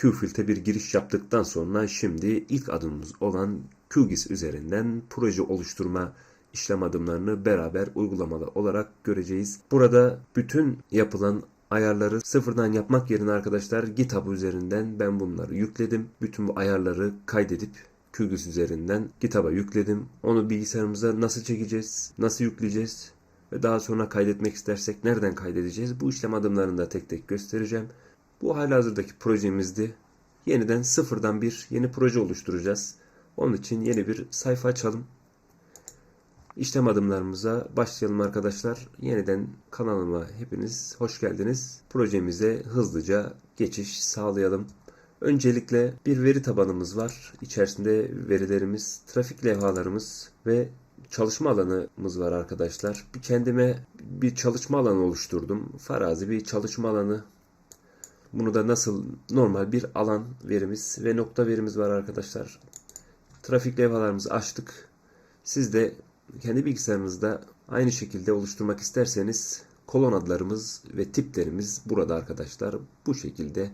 QFilt'e bir giriş yaptıktan sonra şimdi ilk adımımız olan QGIS üzerinden proje oluşturma işlem adımlarını beraber uygulamalı olarak göreceğiz. Burada bütün yapılan ayarları sıfırdan yapmak yerine arkadaşlar GitHub üzerinden ben bunları yükledim. Bütün bu ayarları kaydedip QGIS üzerinden GitHub'a yükledim. Onu bilgisayarımıza nasıl çekeceğiz, nasıl yükleyeceğiz ve daha sonra kaydetmek istersek nereden kaydedeceğiz? Bu işlem adımlarını da tek tek göstereceğim. Bu halihazırdaki projemizdi. Yeniden sıfırdan bir yeni proje oluşturacağız. Onun için yeni bir sayfa açalım. İşlem adımlarımıza başlayalım arkadaşlar. Yeniden kanalıma hepiniz hoş geldiniz. Projemize hızlıca geçiş sağlayalım. Öncelikle bir veri tabanımız var. İçerisinde verilerimiz, trafik levhalarımız ve çalışma alanımız var arkadaşlar. Kendime bir çalışma alanı oluşturdum. Farazi bir çalışma alanı. Bunu da nasıl normal bir alan verimiz ve nokta verimiz var arkadaşlar. Trafik levhalarımızı açtık. Siz de kendi bilgisayarınızda aynı şekilde oluşturmak isterseniz kolon adlarımız ve tiplerimiz burada arkadaşlar. Bu şekilde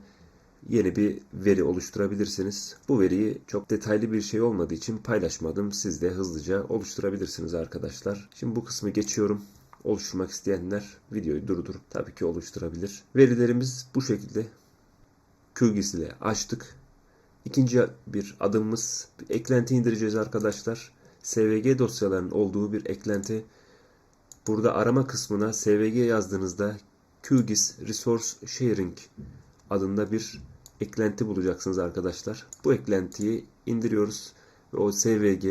yeni bir veri oluşturabilirsiniz. Bu veriyi çok detaylı bir şey olmadığı için paylaşmadım. Siz de hızlıca oluşturabilirsiniz arkadaşlar. Şimdi bu kısmı geçiyorum. Oluşturmak isteyenler videoyu durdurup tabii ki oluşturabilir. Verilerimiz bu şekilde. QGIS ile açtık. İkinci bir adımımız bir eklenti indireceğiz arkadaşlar. SVG dosyalarının olduğu bir eklenti. Burada arama kısmına SVG yazdığınızda QGIS Resource Sharing adında bir eklenti bulacaksınız arkadaşlar. Bu eklentiyi indiriyoruz ve o SVG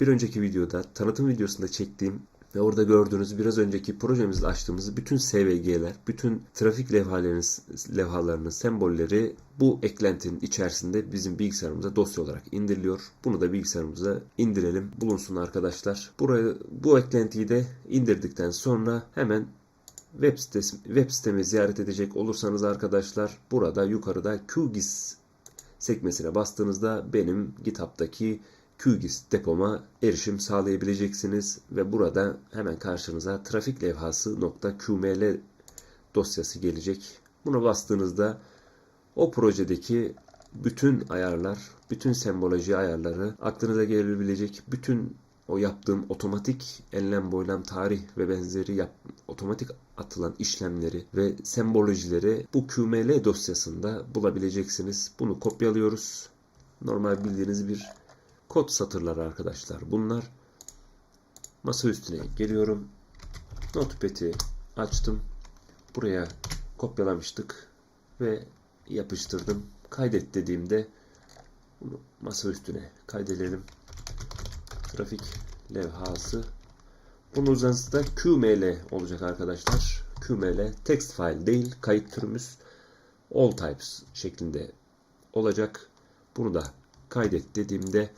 bir önceki videoda tanıtım videosunda çektiğim ve orada gördüğünüz biraz önceki projemizde açtığımız bütün SVG'ler, bütün trafik levhalarının, levhalarının sembolleri bu eklentinin içerisinde bizim bilgisayarımıza dosya olarak indiriliyor. Bunu da bilgisayarımıza indirelim, bulunsun arkadaşlar. Burayı, bu eklentiyi de indirdikten sonra hemen web sitesi web sitemi ziyaret edecek olursanız arkadaşlar burada yukarıda QGIS sekmesine bastığınızda benim GitHub'daki QGIS depoma erişim sağlayabileceksiniz ve burada hemen karşınıza trafik levhası.qml dosyası gelecek. Buna bastığınızda o projedeki bütün ayarlar, bütün semboloji ayarları aklınıza gelebilecek bütün o yaptığım otomatik enlem boylam tarih ve benzeri yap, otomatik atılan işlemleri ve sembolojileri bu QML dosyasında bulabileceksiniz. Bunu kopyalıyoruz. Normal bildiğiniz bir kod satırları arkadaşlar. Bunlar masa üstüne geliyorum. Notepad'i açtım. Buraya kopyalamıştık ve yapıştırdım. Kaydet dediğimde bunu masa üstüne kaydedelim trafik levhası. Bunun uzantısı da QML olacak arkadaşlar. QML text file değil kayıt türümüz all types şeklinde olacak. Bunu da kaydet dediğimde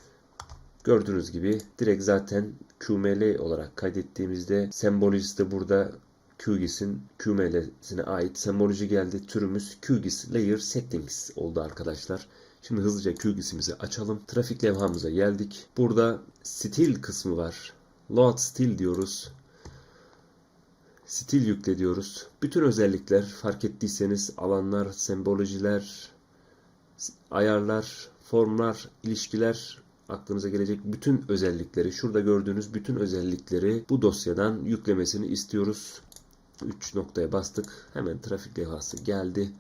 gördüğünüz gibi direkt zaten QML olarak kaydettiğimizde sembolojisi de burada QGIS'in QML'sine ait semboloji geldi. Türümüz QGIS Layer Settings oldu arkadaşlar. Şimdi hızlıca QGIS'imizi açalım. Trafik levhamıza geldik. Burada stil kısmı var. Load stil diyoruz. Stil yükle diyoruz. Bütün özellikler fark ettiyseniz alanlar, sembolojiler, ayarlar, formlar, ilişkiler aklınıza gelecek bütün özellikleri, şurada gördüğünüz bütün özellikleri bu dosyadan yüklemesini istiyoruz. 3 noktaya bastık. Hemen trafik levhası geldi.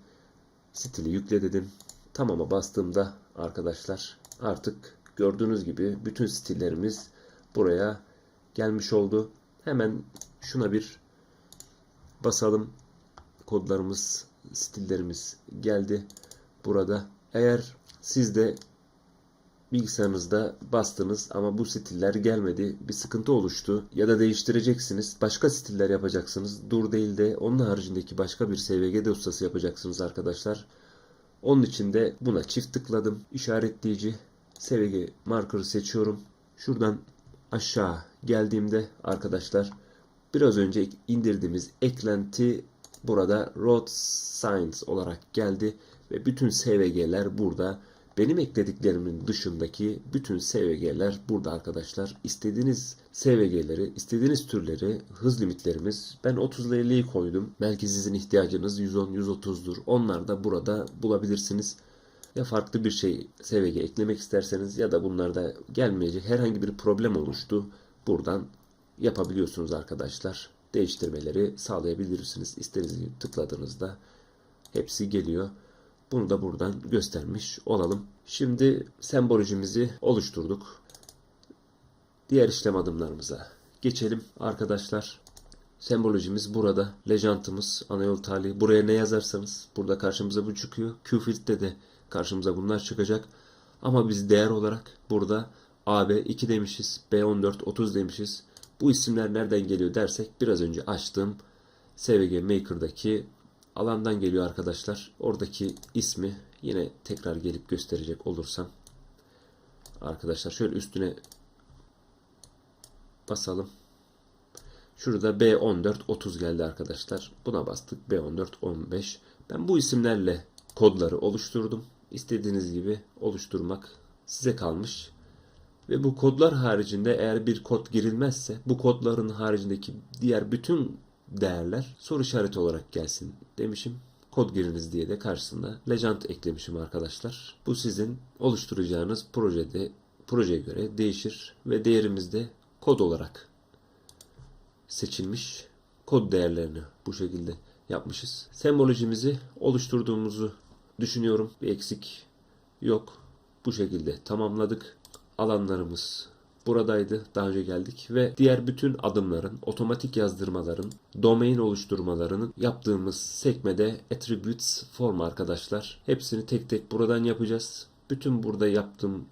Stili yükle dedim. Tamam'a bastığımda arkadaşlar artık gördüğünüz gibi bütün stillerimiz buraya gelmiş oldu. Hemen şuna bir basalım. Kodlarımız, stillerimiz geldi burada. Eğer siz de bilgisayarınızda bastınız ama bu stiller gelmedi. Bir sıkıntı oluştu ya da değiştireceksiniz. Başka stiller yapacaksınız. Dur değil de onun haricindeki başka bir SVG dosyası yapacaksınız arkadaşlar. Onun için de buna çift tıkladım. İşaretleyici SVG marker'ı seçiyorum. Şuradan aşağı geldiğimde arkadaşlar biraz önce indirdiğimiz eklenti burada Road Signs olarak geldi ve bütün SVG'ler burada. Benim eklediklerimin dışındaki bütün SVG'ler burada arkadaşlar. İstediğiniz SVG'leri, istediğiniz türleri, hız limitlerimiz ben 30 ile 50'yi koydum. Belki sizin ihtiyacınız 110, 130'dur. Onlar da burada bulabilirsiniz. Ya farklı bir şey SVG eklemek isterseniz ya da bunlarda gelmeyecek herhangi bir problem oluştu. Buradan yapabiliyorsunuz arkadaşlar. Değiştirmeleri sağlayabilirsiniz. İstediğiniz gibi tıkladığınızda hepsi geliyor. Bunu da buradan göstermiş olalım. Şimdi sembolojimizi oluşturduk. Diğer işlem adımlarımıza geçelim arkadaşlar. Sembolojimiz burada. Lejantımız, ana yol talihi. Buraya ne yazarsanız burada karşımıza bu çıkıyor. Qfield'de de karşımıza bunlar çıkacak. Ama biz değer olarak burada AB2 demişiz. B14 30 demişiz. Bu isimler nereden geliyor dersek biraz önce açtığım SVG Maker'daki alandan geliyor arkadaşlar. Oradaki ismi yine tekrar gelip gösterecek olursam arkadaşlar şöyle üstüne basalım. Şurada B14 30 geldi arkadaşlar. Buna bastık. B14 15. Ben bu isimlerle kodları oluşturdum. İstediğiniz gibi oluşturmak size kalmış. Ve bu kodlar haricinde eğer bir kod girilmezse bu kodların haricindeki diğer bütün değerler soru işareti olarak gelsin demişim. Kod giriniz diye de karşısında legend eklemişim arkadaşlar. Bu sizin oluşturacağınız projede projeye göre değişir ve değerimiz de kod olarak seçilmiş kod değerlerini bu şekilde yapmışız. Sembolojimizi oluşturduğumuzu düşünüyorum. Bir eksik yok. Bu şekilde tamamladık. Alanlarımız buradaydı. Daha önce geldik ve diğer bütün adımların, otomatik yazdırmaların, domain oluşturmalarının yaptığımız sekmede attributes form arkadaşlar. Hepsini tek tek buradan yapacağız. Bütün burada yaptığım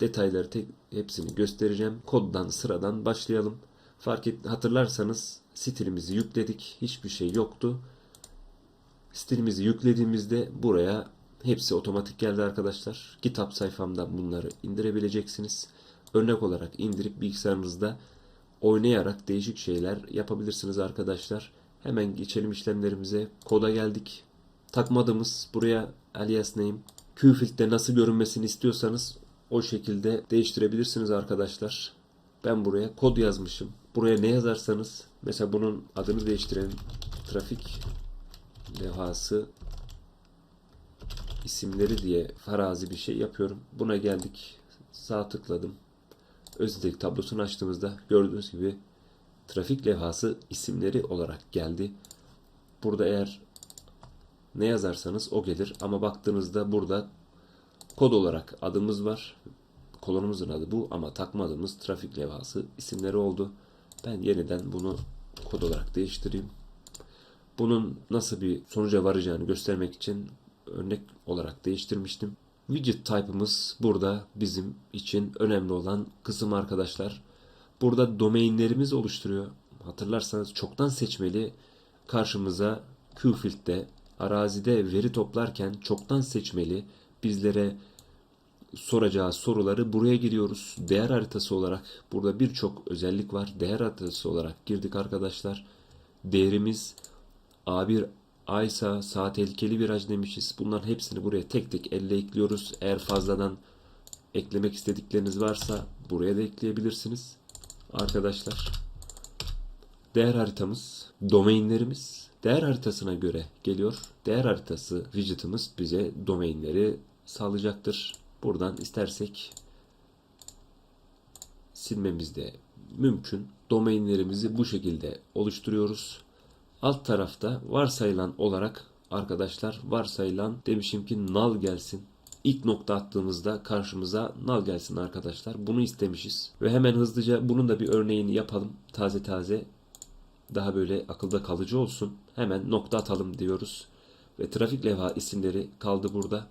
detayları tek hepsini göstereceğim. Koddan sıradan başlayalım. Fark et, hatırlarsanız stilimizi yükledik. Hiçbir şey yoktu. Stilimizi yüklediğimizde buraya hepsi otomatik geldi arkadaşlar. Kitap sayfamdan bunları indirebileceksiniz. Örnek olarak indirip bilgisayarınızda oynayarak değişik şeyler yapabilirsiniz arkadaşlar. Hemen geçelim işlemlerimize. Koda geldik. Takmadığımız buraya alias name Qfield'de nasıl görünmesini istiyorsanız o şekilde değiştirebilirsiniz arkadaşlar. Ben buraya kod yazmışım. Buraya ne yazarsanız mesela bunun adını değiştirelim. Trafik levhası isimleri diye farazi bir şey yapıyorum. Buna geldik. Sağ tıkladım. Özellik tablosunu açtığımızda gördüğünüz gibi trafik levhası isimleri olarak geldi. Burada eğer ne yazarsanız o gelir ama baktığınızda burada kod olarak adımız var. Kolonumuzun adı bu ama takma adımız trafik levhası isimleri oldu. Ben yeniden bunu kod olarak değiştireyim. Bunun nasıl bir sonuca varacağını göstermek için örnek olarak değiştirmiştim. Widget type'ımız burada bizim için önemli olan kısım arkadaşlar. Burada domainlerimiz oluşturuyor. Hatırlarsanız çoktan seçmeli karşımıza Qfield'de arazide veri toplarken çoktan seçmeli bizlere soracağı soruları buraya giriyoruz. Değer haritası olarak burada birçok özellik var. Değer haritası olarak girdik arkadaşlar. Değerimiz A1 Aysa sağ tehlikeli viraj demişiz. Bunların hepsini buraya tek tek elle ekliyoruz. Eğer fazladan eklemek istedikleriniz varsa buraya da ekleyebilirsiniz. Arkadaşlar. Değer haritamız, domainlerimiz değer haritasına göre geliyor. Değer haritası widget'ımız bize domainleri sağlayacaktır. Buradan istersek silmemiz de mümkün. Domainlerimizi bu şekilde oluşturuyoruz. Alt tarafta varsayılan olarak arkadaşlar varsayılan demişim ki null gelsin. İlk nokta attığımızda karşımıza null gelsin arkadaşlar. Bunu istemişiz. Ve hemen hızlıca bunun da bir örneğini yapalım. Taze taze daha böyle akılda kalıcı olsun. Hemen nokta atalım diyoruz. Ve trafik levha isimleri kaldı burada.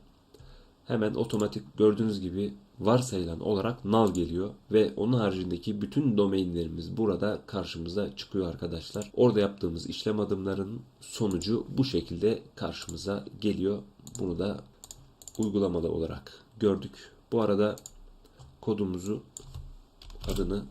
Hemen otomatik gördüğünüz gibi varsayılan olarak null geliyor ve onun haricindeki bütün domainlerimiz burada karşımıza çıkıyor arkadaşlar. Orada yaptığımız işlem adımlarının sonucu bu şekilde karşımıza geliyor. Bunu da uygulamalı olarak gördük. Bu arada kodumuzu adını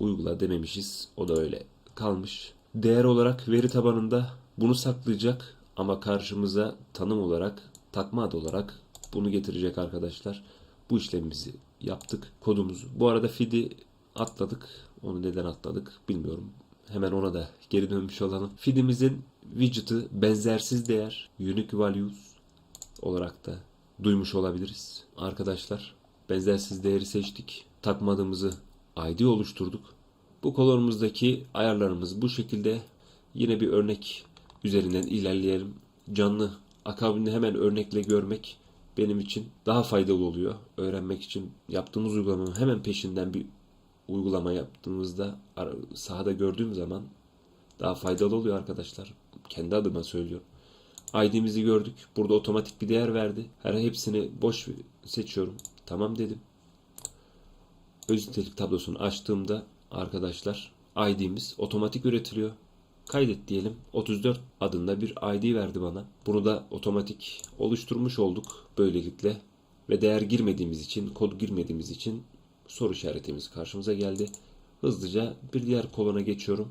uygula dememişiz. O da öyle kalmış. Değer olarak veri tabanında bunu saklayacak ama karşımıza tanım olarak takma adı olarak bunu getirecek arkadaşlar. Bu işlemimizi yaptık. Kodumuzu. Bu arada feed'i atladık. Onu neden atladık bilmiyorum. Hemen ona da geri dönmüş olalım. Feed'imizin widget'ı benzersiz değer unique values olarak da duymuş olabiliriz arkadaşlar. Benzersiz değeri seçtik. Takmadığımızı ID oluşturduk. Bu kolonumuzdaki ayarlarımız bu şekilde. Yine bir örnek üzerinden ilerleyelim. Canlı akabinde hemen örnekle görmek benim için daha faydalı oluyor. Öğrenmek için yaptığımız uygulamanın hemen peşinden bir uygulama yaptığımızda sahada gördüğüm zaman daha faydalı oluyor arkadaşlar. Kendi adıma söylüyorum. ID'mizi gördük. Burada otomatik bir değer verdi. Her hepsini boş seçiyorum. Tamam dedim. Öz nitelik tablosunu açtığımda arkadaşlar ID'miz otomatik üretiliyor. Kaydet diyelim. 34 adında bir ID verdi bana. Bunu da otomatik oluşturmuş olduk böylelikle. Ve değer girmediğimiz için, kod girmediğimiz için soru işaretimiz karşımıza geldi. Hızlıca bir diğer kolona geçiyorum.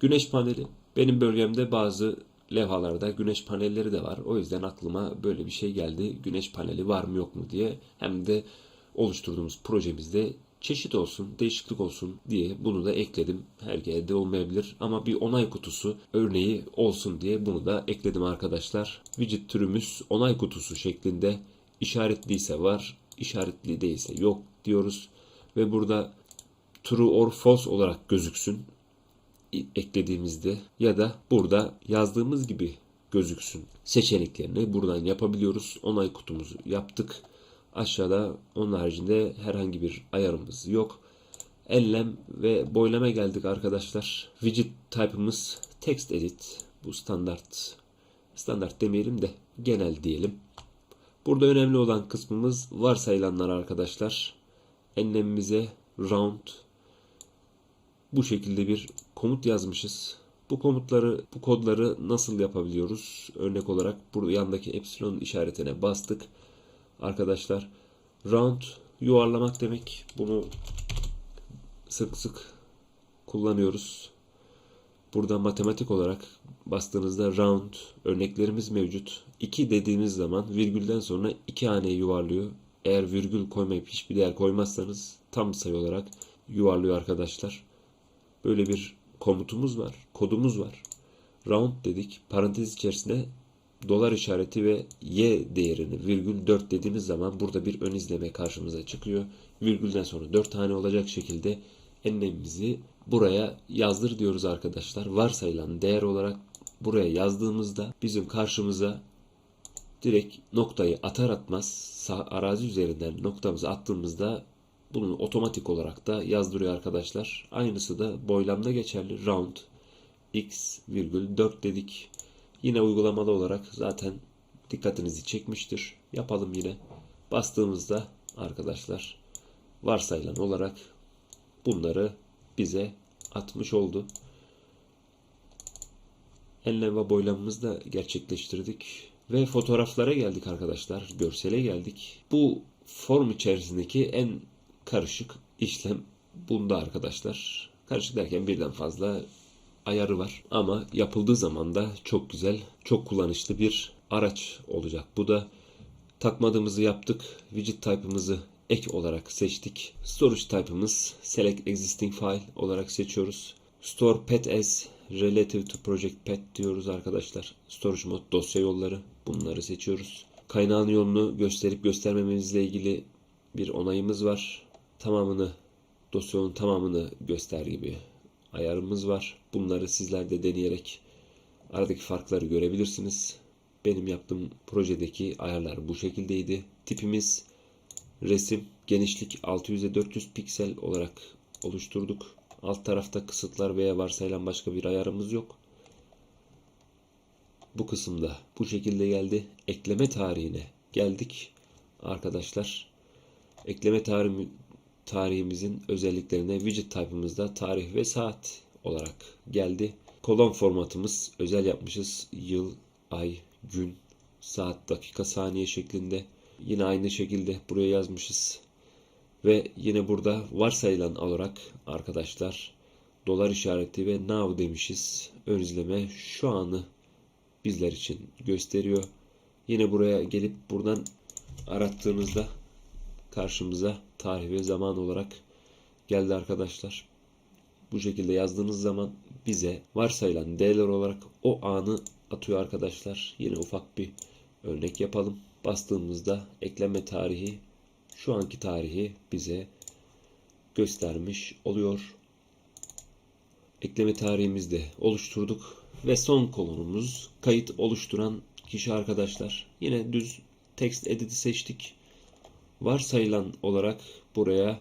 Güneş paneli. Benim bölgemde bazı levhalarda güneş panelleri de var. O yüzden aklıma böyle bir şey geldi. Güneş paneli var mı yok mu diye. Hem de oluşturduğumuz projemizde çeşit olsun, değişiklik olsun diye bunu da ekledim. Her yerde olmayabilir ama bir onay kutusu örneği olsun diye bunu da ekledim arkadaşlar. Widget türümüz onay kutusu şeklinde işaretliyse var, işaretli değilse yok diyoruz. Ve burada true or false olarak gözüksün eklediğimizde ya da burada yazdığımız gibi gözüksün seçeneklerini buradan yapabiliyoruz. Onay kutumuzu yaptık. Aşağıda onun haricinde herhangi bir ayarımız yok. Enlem ve boylama geldik arkadaşlar. Widget type'ımız text edit. Bu standart. Standart demeyelim de genel diyelim. Burada önemli olan kısmımız varsayılanlar arkadaşlar. Enlemimize round bu şekilde bir komut yazmışız. Bu komutları, bu kodları nasıl yapabiliyoruz? Örnek olarak burada yandaki epsilon işaretine bastık. Arkadaşlar round yuvarlamak demek. Bunu sık sık kullanıyoruz. Burada matematik olarak bastığınızda round örneklerimiz mevcut. 2 dediğimiz zaman virgülden sonra 2 haneyi yuvarlıyor. Eğer virgül koymayıp hiçbir değer koymazsanız tam sayı olarak yuvarlıyor arkadaşlar. Böyle bir komutumuz var, kodumuz var. Round dedik. Parantez içerisinde dolar işareti ve y değerini virgül 4 dediğimiz zaman burada bir ön izleme karşımıza çıkıyor. Virgülden sonra 4 tane olacak şekilde enlemimizi buraya yazdır diyoruz arkadaşlar. Varsayılan değer olarak buraya yazdığımızda bizim karşımıza direkt noktayı atar atmaz arazi üzerinden noktamızı attığımızda bunu otomatik olarak da yazdırıyor arkadaşlar. Aynısı da boylamda geçerli. Round x virgül 4 dedik. Yine uygulamalı olarak zaten dikkatinizi çekmiştir. Yapalım yine. Bastığımızda arkadaşlar varsayılan olarak bunları bize atmış oldu. Enlem ve boylamamızı da gerçekleştirdik. Ve fotoğraflara geldik arkadaşlar. Görsele geldik. Bu form içerisindeki en karışık işlem bunda arkadaşlar. Karışık derken birden fazla ayarı var. Ama yapıldığı zaman da çok güzel, çok kullanışlı bir araç olacak. Bu da takmadığımızı yaptık. Widget type'ımızı ek olarak seçtik. Storage type'ımız select existing file olarak seçiyoruz. Store path as relative to project path diyoruz arkadaşlar. Storage mod dosya yolları bunları seçiyoruz. Kaynağın yolunu gösterip göstermememizle ilgili bir onayımız var. Tamamını dosyanın tamamını göster gibi ayarımız var. Bunları sizler de deneyerek aradaki farkları görebilirsiniz. Benim yaptığım projedeki ayarlar bu şekildeydi. Tipimiz resim, genişlik 600'e 400 piksel olarak oluşturduk. Alt tarafta kısıtlar veya varsayılan başka bir ayarımız yok. Bu kısımda bu şekilde geldi. Ekleme tarihine geldik arkadaşlar. Ekleme tarihi, tarihimizin özelliklerine widget type'ımızda tarih ve saat olarak geldi. Kolon formatımız özel yapmışız. Yıl, ay, gün, saat, dakika, saniye şeklinde. Yine aynı şekilde buraya yazmışız. Ve yine burada varsayılan olarak arkadaşlar dolar işareti ve now demişiz. Ön izleme şu anı bizler için gösteriyor. Yine buraya gelip buradan arattığımızda karşımıza tarih ve zaman olarak geldi arkadaşlar. Bu şekilde yazdığınız zaman bize varsayılan değerler olarak o anı atıyor arkadaşlar. Yine ufak bir örnek yapalım. bastığımızda ekleme tarihi şu anki tarihi bize göstermiş oluyor. Ekleme tarihimizi de oluşturduk ve son kolonumuz kayıt oluşturan kişi arkadaşlar. Yine düz text edit'i seçtik. Varsayılan olarak buraya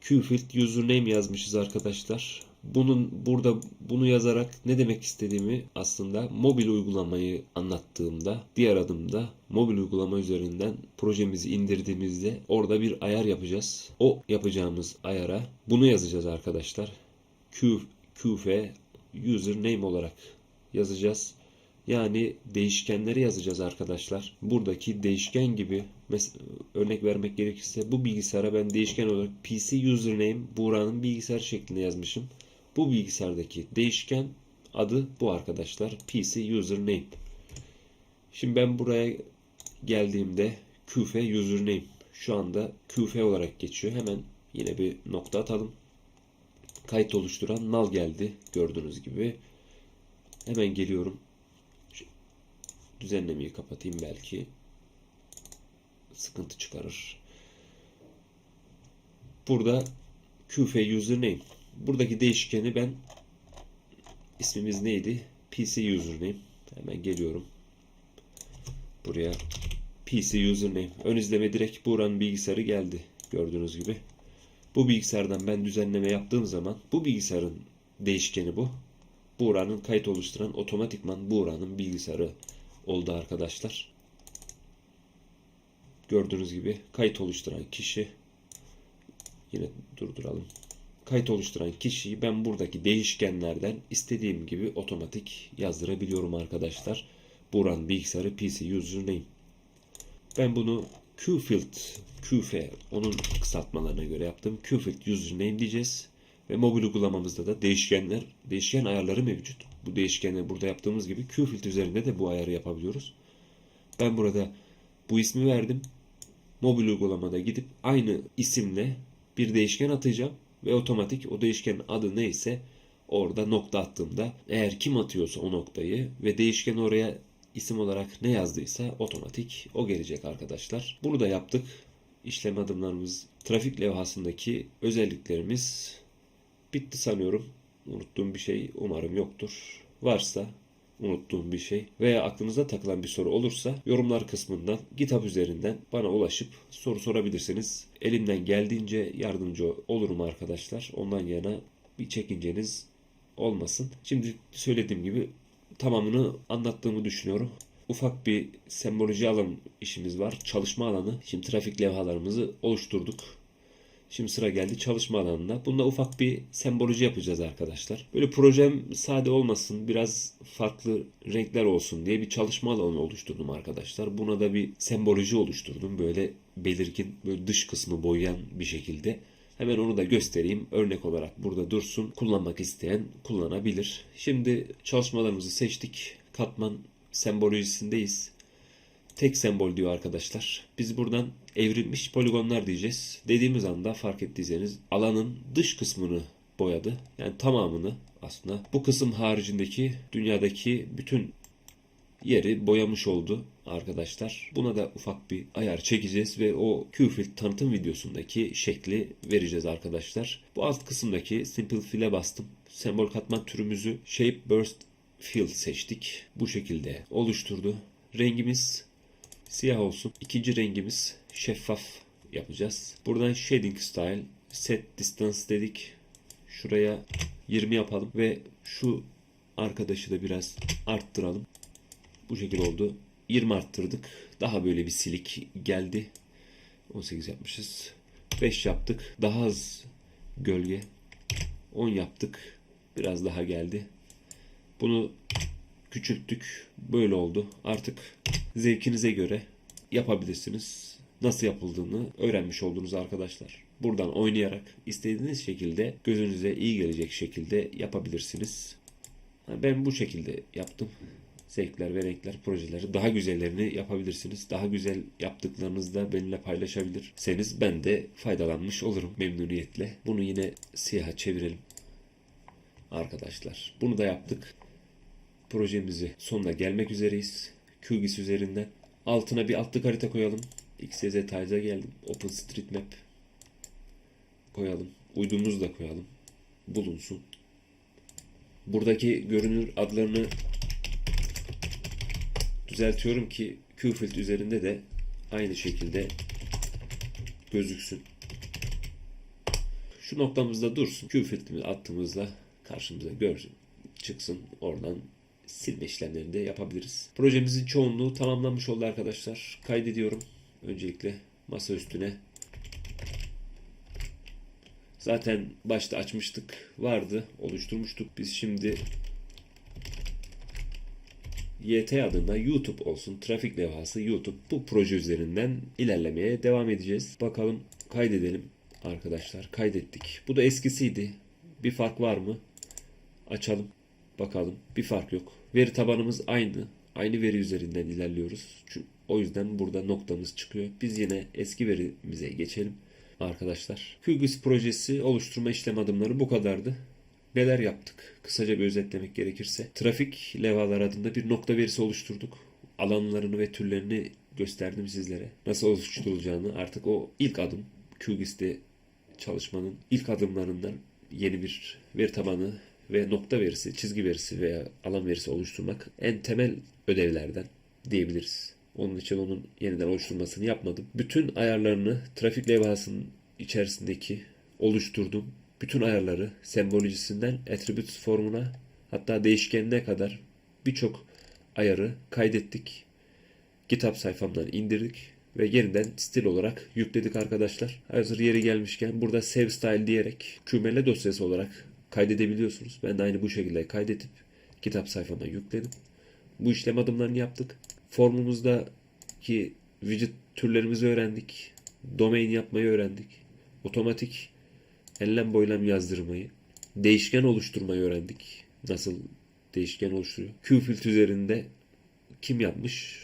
Qfield username yazmışız arkadaşlar. Bunun burada bunu yazarak ne demek istediğimi aslında mobil uygulamayı anlattığımda diğer adımda mobil uygulama üzerinden projemizi indirdiğimizde orada bir ayar yapacağız. O yapacağımız ayara bunu yazacağız arkadaşlar. Q, QF username olarak yazacağız. Yani değişkenleri yazacağız arkadaşlar. Buradaki değişken gibi örnek vermek gerekirse bu bilgisayara ben değişken olarak PC username Buğra'nın bilgisayar şeklinde yazmışım. Bu bilgisayardaki değişken adı bu arkadaşlar. PC username. Şimdi ben buraya geldiğimde QF username şu anda QF olarak geçiyor. Hemen yine bir nokta atalım. Kayıt oluşturan nal geldi gördüğünüz gibi. Hemen geliyorum. Düzenlemeyi kapatayım belki. Sıkıntı çıkarır. Burada QF username. Buradaki değişkeni ben ismimiz neydi? PC username. Hemen geliyorum. Buraya PC username. Ön izleme direkt Buğra'nın bilgisayarı geldi. Gördüğünüz gibi. Bu bilgisayardan ben düzenleme yaptığım zaman bu bilgisayarın değişkeni bu. Buğra'nın kayıt oluşturan otomatikman Buğra'nın bilgisayarı oldu arkadaşlar. Gördüğünüz gibi kayıt oluşturan kişi yine durduralım. Kayıt oluşturan kişiyi ben buradaki değişkenlerden istediğim gibi otomatik yazdırabiliyorum arkadaşlar. Buran bilgisayarı PC username. Ben bunu Qfield, QF onun kısaltmalarına göre yaptım. Qfield username diyeceğiz. Ve mobil uygulamamızda da değişkenler, değişken ayarları mevcut. Bu değişkenleri burada yaptığımız gibi Qfield üzerinde de bu ayarı yapabiliyoruz. Ben burada bu ismi verdim. Mobil uygulamada gidip aynı isimle bir değişken atacağım ve otomatik o değişkenin adı neyse orada nokta attığımda eğer kim atıyorsa o noktayı ve değişken oraya isim olarak ne yazdıysa otomatik o gelecek arkadaşlar. Bunu da yaptık. İşlem adımlarımız trafik levhasındaki özelliklerimiz bitti sanıyorum. Unuttuğum bir şey umarım yoktur. Varsa unuttuğum bir şey veya aklınıza takılan bir soru olursa yorumlar kısmından GitHub üzerinden bana ulaşıp soru sorabilirsiniz. Elimden geldiğince yardımcı olurum arkadaşlar. Ondan yana bir çekinceniz olmasın. Şimdi söylediğim gibi tamamını anlattığımı düşünüyorum. Ufak bir semboloji alan işimiz var. Çalışma alanı. Şimdi trafik levhalarımızı oluşturduk. Şimdi sıra geldi çalışma alanına. Bunda ufak bir semboloji yapacağız arkadaşlar. Böyle projem sade olmasın, biraz farklı renkler olsun diye bir çalışma alanı oluşturdum arkadaşlar. Buna da bir semboloji oluşturdum. Böyle belirgin, böyle dış kısmı boyayan bir şekilde. Hemen onu da göstereyim. Örnek olarak burada dursun. Kullanmak isteyen kullanabilir. Şimdi çalışmalarımızı seçtik. Katman sembolojisindeyiz. Tek sembol diyor arkadaşlar. Biz buradan evrilmiş poligonlar diyeceğiz. Dediğimiz anda fark ettiyseniz alanın dış kısmını boyadı. Yani tamamını aslında bu kısım haricindeki dünyadaki bütün yeri boyamış oldu arkadaşlar. Buna da ufak bir ayar çekeceğiz ve o Qfield tanıtım videosundaki şekli vereceğiz arkadaşlar. Bu alt kısımdaki Simple Fill'e bastım. Sembol katman türümüzü Shape Burst Fill seçtik. Bu şekilde oluşturdu. Rengimiz siyah olsun. İkinci rengimiz şeffaf yapacağız. Buradan Shading Style Set Distance dedik. Şuraya 20 yapalım ve şu arkadaşı da biraz arttıralım. Bu şekilde oldu. 20 arttırdık. Daha böyle bir silik geldi. 18 yapmışız. 5 yaptık. Daha az gölge. 10 yaptık. Biraz daha geldi. Bunu küçülttük. Böyle oldu. Artık zevkinize göre yapabilirsiniz. Nasıl yapıldığını öğrenmiş oldunuz arkadaşlar. Buradan oynayarak istediğiniz şekilde gözünüze iyi gelecek şekilde yapabilirsiniz. Ben bu şekilde yaptım. Zevkler ve renkler projeleri daha güzellerini yapabilirsiniz. Daha güzel yaptıklarınızı da benimle paylaşabilirseniz ben de faydalanmış olurum memnuniyetle. Bunu yine siyaha çevirelim. Arkadaşlar bunu da yaptık. Projemizi sonuna gelmek üzereyiz. QGIS üzerinden Altına bir altlık harita koyalım. XYZ Tiles'a geldim. OpenStreetMap koyalım. Uydumuzu da koyalım. Bulunsun. Buradaki görünür adlarını düzeltiyorum ki Qfield üzerinde de aynı şekilde gözüksün. Şu noktamızda dursun. Qfield'imizi attığımızda karşımıza görsün. Çıksın. Oradan silme işlemlerini de yapabiliriz. Projemizin çoğunluğu tamamlanmış oldu arkadaşlar. Kaydediyorum. Öncelikle masa üstüne. Zaten başta açmıştık. Vardı. Oluşturmuştuk. Biz şimdi YT adında YouTube olsun. Trafik levhası YouTube. Bu proje üzerinden ilerlemeye devam edeceğiz. Bakalım kaydedelim arkadaşlar. Kaydettik. Bu da eskisiydi. Bir fark var mı? Açalım. Bakalım. Bir fark yok. Veri tabanımız aynı. Aynı veri üzerinden ilerliyoruz. O yüzden burada noktamız çıkıyor. Biz yine eski verimize geçelim arkadaşlar. QGIS projesi oluşturma işlem adımları bu kadardı. Neler yaptık? Kısaca bir özetlemek gerekirse. Trafik levhalar adında bir nokta verisi oluşturduk. Alanlarını ve türlerini gösterdim sizlere. Nasıl oluşturulacağını artık o ilk adım QGIS'te çalışmanın ilk adımlarından yeni bir veri tabanı ve nokta verisi, çizgi verisi veya alan verisi oluşturmak en temel ödevlerden diyebiliriz. Onun için onun yeniden oluşturmasını yapmadım. Bütün ayarlarını trafik levhasının içerisindeki oluşturdum. Bütün ayarları sembolojisinden attributes formuna hatta değişkenine kadar birçok ayarı kaydettik. GitHub sayfamdan indirdik ve yeniden stil olarak yükledik arkadaşlar. Hazır yeri gelmişken burada save style diyerek kümele dosyası olarak kaydedebiliyorsunuz. Ben de aynı bu şekilde kaydedip GitHub sayfama yükledim. Bu işlem adımlarını yaptık. Formumuzdaki widget türlerimizi öğrendik. Domain yapmayı öğrendik. Otomatik enlem boylam yazdırmayı. Değişken oluşturmayı öğrendik. Nasıl değişken oluşturuyor. Qfilt üzerinde kim yapmış?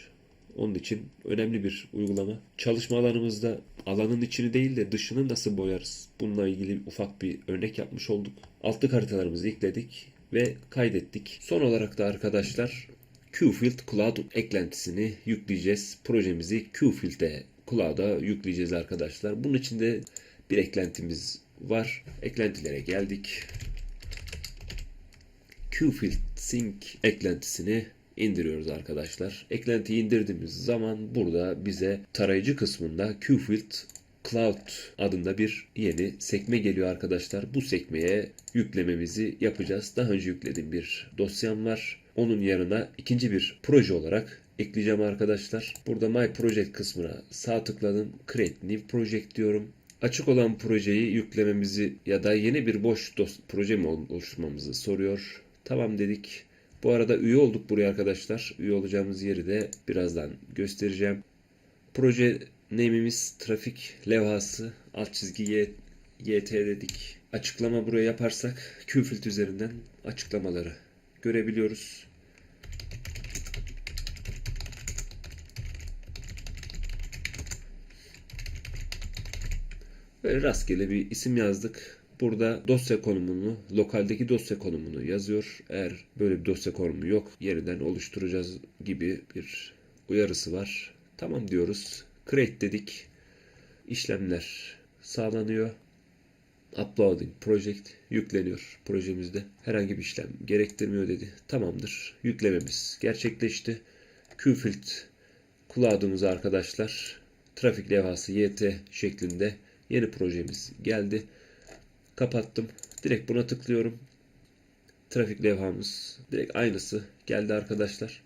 Onun için önemli bir uygulama. Çalışma alanımızda alanın içini değil de dışını nasıl boyarız? Bununla ilgili ufak bir örnek yapmış olduk. Altlık haritalarımızı ekledik ve kaydettik. Son olarak da arkadaşlar Qfield Cloud eklentisini yükleyeceğiz. Projemizi Qfield'e Cloud'a yükleyeceğiz arkadaşlar. Bunun için de bir eklentimiz var. Eklentilere geldik. Qfield Sync eklentisini indiriyoruz arkadaşlar. Eklentiyi indirdiğimiz zaman burada bize tarayıcı kısmında Qfield Cloud adında bir yeni sekme geliyor arkadaşlar. Bu sekmeye yüklememizi yapacağız. Daha önce yüklediğim bir dosyam var. Onun yanına ikinci bir proje olarak ekleyeceğim arkadaşlar. Burada My Project kısmına sağ tıkladım. Create New Project diyorum. Açık olan projeyi yüklememizi ya da yeni bir boş proje mi oluşturmamızı soruyor. Tamam dedik. Bu arada üye olduk buraya arkadaşlar. Üye olacağımız yeri de birazdan göstereceğim. Proje name'imiz trafik levhası alt çizgi Y, YT dedik. Açıklama buraya yaparsak Qfield üzerinden açıklamaları görebiliyoruz. Böyle rastgele bir isim yazdık. Burada dosya konumunu, lokaldeki dosya konumunu yazıyor. Eğer böyle bir dosya konumu yok, yeniden oluşturacağız gibi bir uyarısı var. Tamam diyoruz. Create dedik. İşlemler sağlanıyor. Uploading project yükleniyor projemizde. Herhangi bir işlem gerektirmiyor dedi. Tamamdır. Yüklememiz gerçekleşti. Qfield Cloud'umuz arkadaşlar trafik levhası YT şeklinde yeni projemiz geldi. Kapattım. Direkt buna tıklıyorum. Trafik levhamız direkt aynısı geldi arkadaşlar.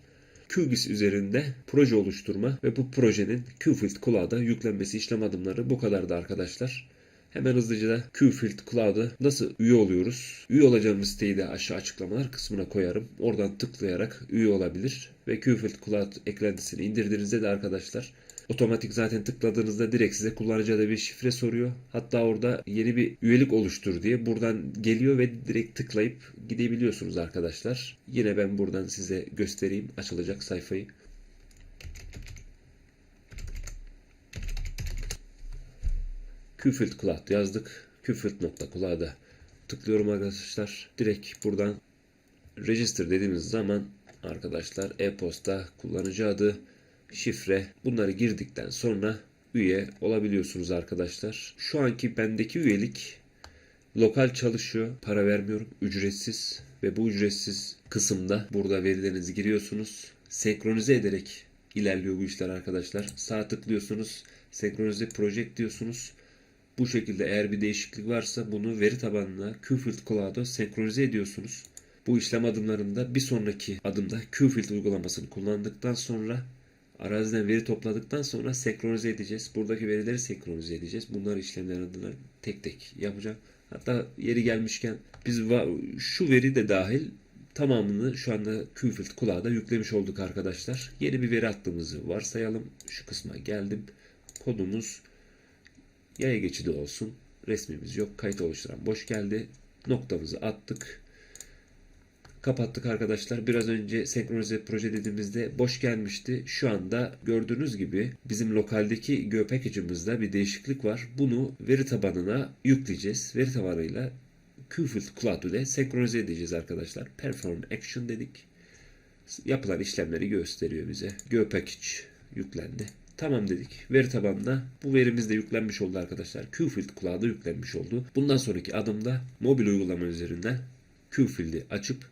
QGIS üzerinde proje oluşturma ve bu projenin Qfield Cloud'a yüklenmesi işlem adımları bu kadardı arkadaşlar. Hemen hızlıca da Qfield Cloud'a nasıl üye oluyoruz? Üye olacağımız siteyi de aşağı açıklamalar kısmına koyarım. Oradan tıklayarak üye olabilir. Ve Qfield Cloud eklentisini indirdiğinizde de arkadaşlar otomatik zaten tıkladığınızda direkt size kullanıcıya da bir şifre soruyor. Hatta orada yeni bir üyelik oluştur diye buradan geliyor ve direkt tıklayıp gidebiliyorsunuz arkadaşlar. Yine ben buradan size göstereyim açılacak sayfayı. Qfield Cloud yazdık. Qfield.cloud'a tıklıyorum arkadaşlar. Direkt buradan register dediğimiz zaman arkadaşlar e-posta kullanıcı adı şifre bunları girdikten sonra üye olabiliyorsunuz arkadaşlar. Şu anki bendeki üyelik lokal çalışıyor. Para vermiyorum. Ücretsiz ve bu ücretsiz kısımda burada verilerinizi giriyorsunuz. Senkronize ederek ilerliyor bu işler arkadaşlar. Sağ tıklıyorsunuz. Senkronize project diyorsunuz. Bu şekilde eğer bir değişiklik varsa bunu veri tabanına Qfield Cloud'a senkronize ediyorsunuz. Bu işlem adımlarında bir sonraki adımda Qfield uygulamasını kullandıktan sonra araziden veri topladıktan sonra senkronize edeceğiz. Buradaki verileri senkronize edeceğiz. Bunlar işlemler adına tek tek yapacağım. Hatta yeri gelmişken biz şu veri de dahil tamamını şu anda Qfield Cloud'a yüklemiş olduk arkadaşlar. Yeni bir veri attığımızı varsayalım. Şu kısma geldim. Kodumuz yaya geçidi olsun. Resmimiz yok. Kayıt oluşturan boş geldi. Noktamızı attık. Kapattık arkadaşlar. Biraz önce senkronize proje dediğimizde boş gelmişti. Şu anda gördüğünüz gibi bizim lokaldeki GeoPackage'ımızda bir değişiklik var. Bunu veri tabanına yükleyeceğiz. Veri tabanıyla Qfield Cloud ile senkronize edeceğiz arkadaşlar. Perform Action dedik. Yapılan işlemleri gösteriyor bize. GeoPackage yüklendi. Tamam dedik. Veri tabanına bu verimiz de yüklenmiş oldu arkadaşlar. Qfield Cloud'a yüklenmiş oldu. Bundan sonraki adımda mobil uygulama üzerinden Qfield'i açıp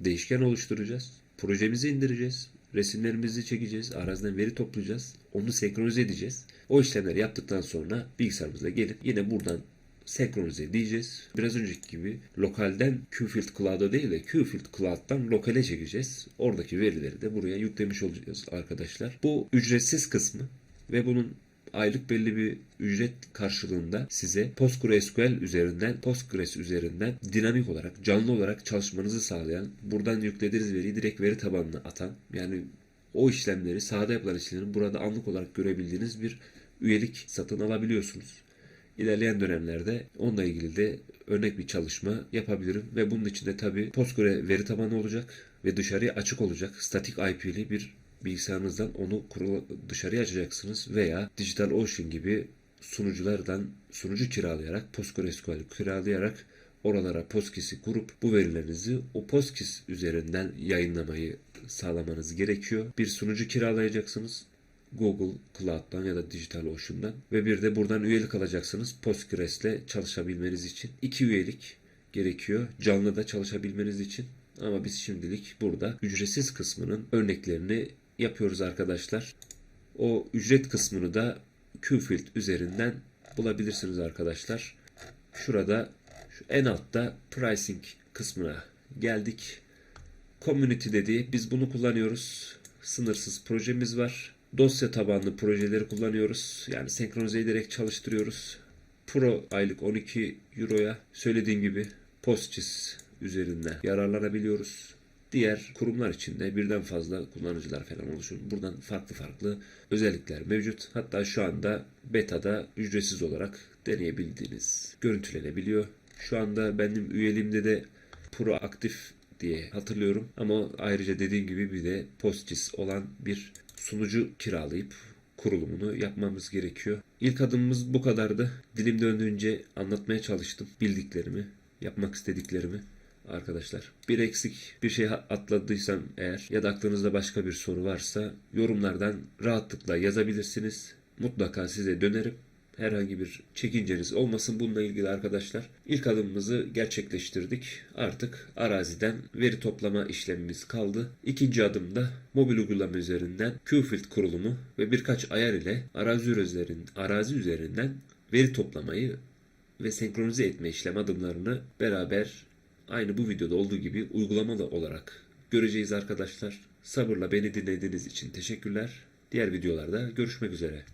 değişken oluşturacağız. Projemizi indireceğiz. Resimlerimizi çekeceğiz. Araziden veri toplayacağız. Onu senkronize edeceğiz. O işlemleri yaptıktan sonra bilgisayarımıza gelip yine buradan senkronize edeceğiz. Biraz önceki gibi lokalden Qfield Cloud'a değil de Qfield Cloud'dan lokale çekeceğiz. Oradaki verileri de buraya yüklemiş olacağız arkadaşlar. Bu ücretsiz kısmı ve bunun aylık belli bir ücret karşılığında size PostgreSQL üzerinden Postgres üzerinden dinamik olarak canlı olarak çalışmanızı sağlayan buradan yüklediğiniz veriyi direkt veri tabanına atan yani o işlemleri sahada yapılan işlemleri burada anlık olarak görebildiğiniz bir üyelik satın alabiliyorsunuz. İlerleyen dönemlerde onunla ilgili de örnek bir çalışma yapabilirim ve bunun için de tabi Postgre veri tabanı olacak ve dışarıya açık olacak statik IP'li bir bilgisayarınızdan onu dışarıya açacaksınız veya DigitalOcean gibi sunuculardan sunucu kiralayarak PostgreSQL kiralayarak oralara PostGIS'i kurup bu verilerinizi o PostGIS üzerinden yayınlamayı sağlamanız gerekiyor. Bir sunucu kiralayacaksınız. Google Cloud'dan ya da DigitalOcean'dan ve bir de buradan üyelik alacaksınız Postgres'le çalışabilmeniz için. iki üyelik gerekiyor canlı da çalışabilmeniz için. Ama biz şimdilik burada ücretsiz kısmının örneklerini yapıyoruz arkadaşlar. O ücret kısmını da Qfield üzerinden bulabilirsiniz arkadaşlar. Şurada şu en altta pricing kısmına geldik. Community dedi. Biz bunu kullanıyoruz. Sınırsız projemiz var. Dosya tabanlı projeleri kullanıyoruz. Yani senkronize ederek çalıştırıyoruz. Pro aylık 12 Euro'ya söylediğim gibi PostGIS üzerinden yararlanabiliyoruz. Diğer kurumlar için de birden fazla kullanıcılar falan oluşuyor. Buradan farklı farklı özellikler mevcut. Hatta şu anda beta'da ücretsiz olarak deneyebildiğiniz görüntülenebiliyor. Şu anda benim üyeliğimde de Pro aktif diye hatırlıyorum. Ama ayrıca dediğim gibi bir de PostGIS olan bir sunucu kiralayıp kurulumunu yapmamız gerekiyor. İlk adımımız bu kadardı. Dilim döndüğünce anlatmaya çalıştım bildiklerimi, yapmak istediklerimi arkadaşlar. Bir eksik bir şey atladıysam eğer ya da aklınızda başka bir soru varsa yorumlardan rahatlıkla yazabilirsiniz. Mutlaka size dönerim. Herhangi bir çekinceniz olmasın bununla ilgili arkadaşlar. İlk adımımızı gerçekleştirdik. Artık araziden veri toplama işlemimiz kaldı. İkinci adımda mobil uygulama üzerinden Qfield kurulumu ve birkaç ayar ile arazi üzerinden, arazi üzerinden veri toplamayı ve senkronize etme işlem adımlarını beraber aynı bu videoda olduğu gibi uygulamalı olarak göreceğiz arkadaşlar. Sabırla beni dinlediğiniz için teşekkürler. Diğer videolarda görüşmek üzere.